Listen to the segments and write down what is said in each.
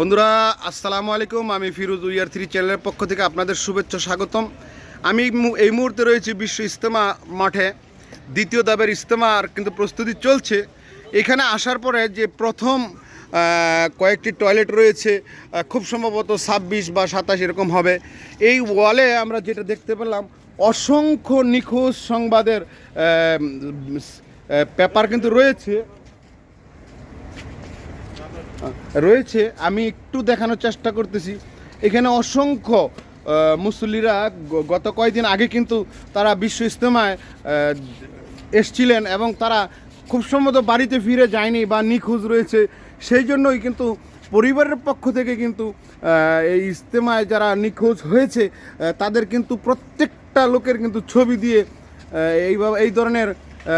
বন্ধুরা, আসসালামু আলাইকুম। আমি ফিরোজ উইয়ার থ্রি চ্যানেলের পক্ষ থেকে আপনাদের শুভেচ্ছা, স্বাগতম। আমি এই মুহূর্তে রয়েছি বিশ্ব ইজতেমা মাঠে, দ্বিতীয় দাবের ইজতেমার কিন্তু প্রস্তুতি চলছে। এখানে আসার পরে যে প্রথম কয়েকটি টয়লেট রয়েছে খুব সম্ভবত ছাব্বিশ বা সাতাশ এরকম হবে। এই ওয়ালে আমরা যেটা দেখতে পেলাম, অসংখ্য নিখোঁজ সংবাদের পেপার কিন্তু রয়েছে। রয়েছে, আমি একটু দেখানোর চেষ্টা করতেছি। এখানে অসংখ্য মুসল্লিরা গত কয়েকদিন আগে কিন্তু তারা বিশ্ব ইজতেমায় এসছিলেন এবং তারা খুব সম্ভবত বাড়িতে ফিরে যায়নি বা নিখোঁজ রয়েছে। সেই জন্যই কিন্তু পরিবারের পক্ষ থেকে কিন্তু এই ইজতেমায় যারা নিখোঁজ হয়েছে তাদের কিন্তু প্রত্যেকটা লোকের কিন্তু ছবি দিয়ে এইভাবে এই ধরনের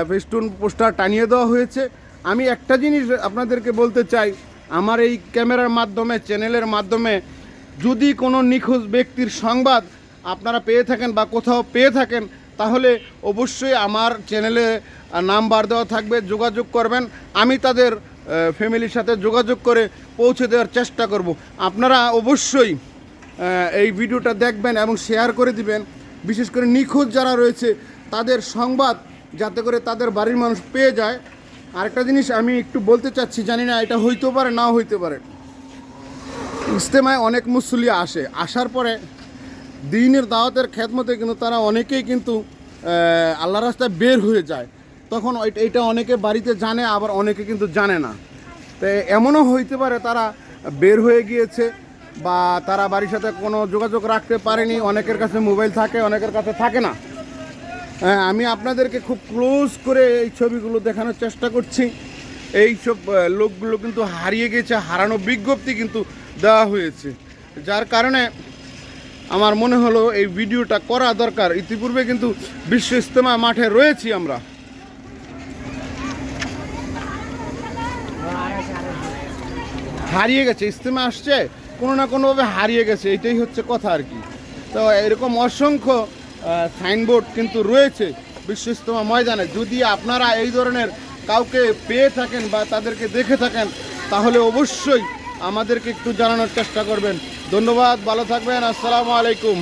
ফেস্টুন পোস্টার টানিয়ে দেওয়া হয়েছে। আমি একটা জিনিস আপনাদেরকে বলতে চাই আমার এই ক্যামেরার মাধ্যমে, চ্যানেলের মাধ্যমে যদি কোনো নিখোঁজ ব্যক্তির সংবাদ আপনারা পেয়ে থাকেন বা কোথাও পেয়ে থাকেন, তাহলে অবশ্যই আমার চ্যানেলে নাম্বার দেওয়া থাকবে, যোগাযোগ করবেন। আমি তাদের ফ্যামিলির সাথে যোগাযোগ করে পৌঁছে দেওয়ার চেষ্টা করব। আপনারা অবশ্যই এই ভিডিওটা দেখবেন এবং শেয়ার করে দিবেন। বিশেষ করে নিখোঁজ যারা রয়েছে, তাদের সংবাদ যাতে করে তাদের বাড়ির মানুষ পেয়ে যায়। আরেকটা জিনিস আমি একটু বলতে চাচ্ছি, জানি না এটা হইতেও পারে না হইতে পারে। ইজতেমায় অনেক মুসল্লি আসে, আসার পরে দিনের দাওয়াতের খেদমতে কিন্তু তারা অনেকেই কিন্তু আল্লাহ রাস্তায় বের হয়ে যায়। তখন এটা অনেকে বাড়িতে জানে, আবার অনেকে কিন্তু জানে না। তো এমনও হইতে পারে তারা বের হয়ে গিয়েছে বা তারা বাড়ির সাথে কোনো যোগাযোগ রাখতে পারেনি, অনেকের কাছে মোবাইল থাকে, অনেকের কাছে থাকে না। আমি আপনাদেরকে খুব ক্লোজ করে এই ছবিগুলো দেখানোর চেষ্টা করছি। এই সব লোকগুলো কিন্তু হারিয়ে গেছে, হারানো বিজ্ঞপ্তি কিন্তু দেওয়া হয়েছে। যার কারণে আমার মনে হলো এই ভিডিওটা করা দরকার। ইতিপূর্বে কিন্তু বিশ্ব ইজতেমা মাঠে রয়েছি আমরা। হারিয়ে গেছে, ইজতেমা আসছে, কোনো না কোনোভাবে হারিয়ে গেছে, এটাই হচ্ছে কথা আর কি। তো এরকম অসংখ্য সাইনবোর্ড কিন্তু রয়েছে বিশ্ব ইজতেমা ময়দানে। যদি আপনারা এই ধরনের কাউকে পেয়ে থাকেন বা তাদেরকে দেখে থাকেন, তাহলে অবশ্যই আমাদেরকে একটু জানানোর চেষ্টা করবেন। ধন্যবাদ, ভালো থাকবেন, আসসালামু আলাইকুম।